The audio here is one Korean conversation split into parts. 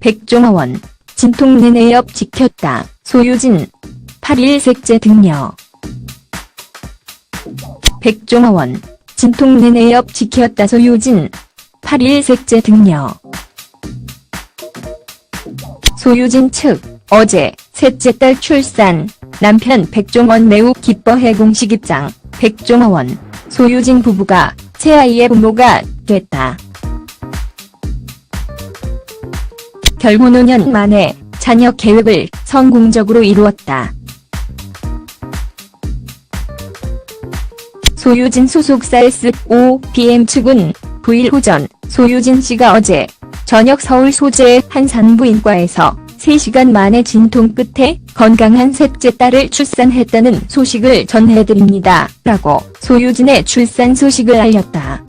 백종원, 진통내 내역 지켰다. 소유진, 8일 색제 등려. 백종원, 진통내 내역 지켰다. 소유진, 8일 색제 등려. 소유진 측, 어제, 셋째 딸 출산, 남편 백종원 매우 기뻐해 공식 입장, 백종원, 소유진 부부가 새아이의 부모가 됐다. 결혼 5년 만에 자녀 계획을 성공적으로 이루었다. 소유진 소속사 S.O.B.M 측은 9일 오전 소유진 씨가 어제 저녁 서울 소재의 한 산부인과에서 3시간 만에 진통 끝에 건강한 셋째 딸을 출산했다는 소식을 전해드립니다. 라고 소유진의 출산 소식을 알렸다.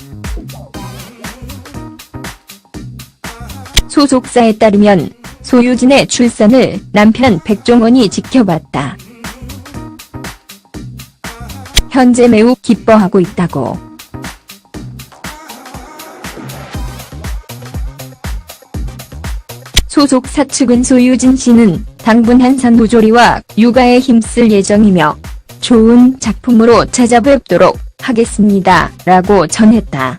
소속사에 따르면 소유진의 출산을 남편 백종원이 지켜봤다. 현재 매우 기뻐하고 있다고. 소속 사 측은 소유진 씨는 당분 한산 노조리와 육아에 힘쓸 예정이며 좋은 작품으로 찾아뵙도록 하겠습니다. 라고 전했다.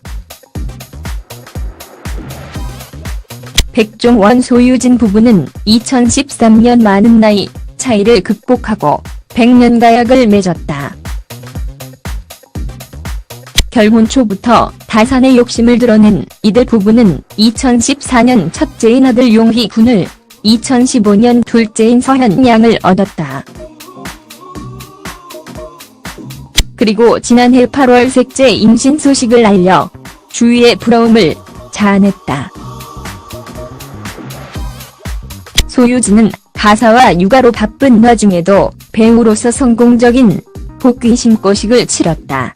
백종원 소유진 부부는 2013년 많은 나이 차이를 극복하고 100년 가약을 맺었다. 결혼 초부터 다산의 욕심을 드러낸 이들 부부는 2014년 첫째인 아들 용희 군을 2015년 둘째인 서현 양을 얻었다. 그리고 지난해 8월 셋째 임신 소식을 알려 주위의 부러움을 자아냈다. 소유진은 가사와 육아로 바쁜 와중에도 배우로서 성공적인 복귀 신고식을 치렀다.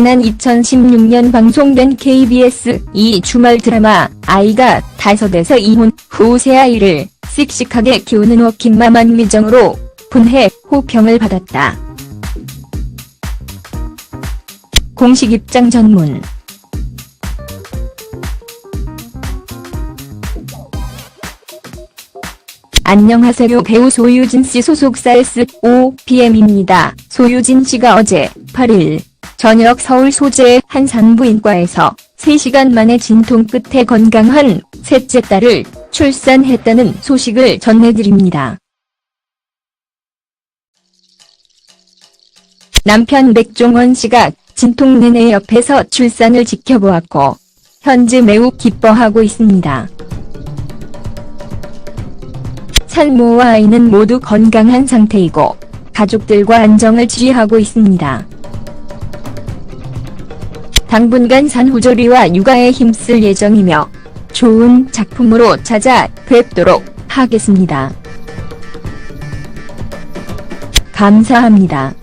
지난 2016년 방송된 KBS 이 주말 드라마 아이가 다섯에서 이혼 후 새아이를 씩씩하게 키우는 워킹맘한 미정으로 분해 호평을 받았다. 공식 입장 전문 안녕하세요 배우 소유진 씨 소속사 S.O.B.M입니다. 소유진 씨가 어제 8일 저녁 서울 소재의 한 산부인과에서 3시간 만에 진통 끝에 건강한 셋째 딸을 출산했다는 소식을 전해드립니다. 남편 백종원 씨가 진통 내내 옆에서 출산을 지켜보았고 현재 매우 기뻐하고 있습니다. 산모와 아이는 모두 건강한 상태이고 가족들과 안정을 지휘하고 있습니다. 당분간 산후조리와 육아에 힘쓸 예정이며 좋은 작품으로 찾아뵙도록 하겠습니다. 감사합니다.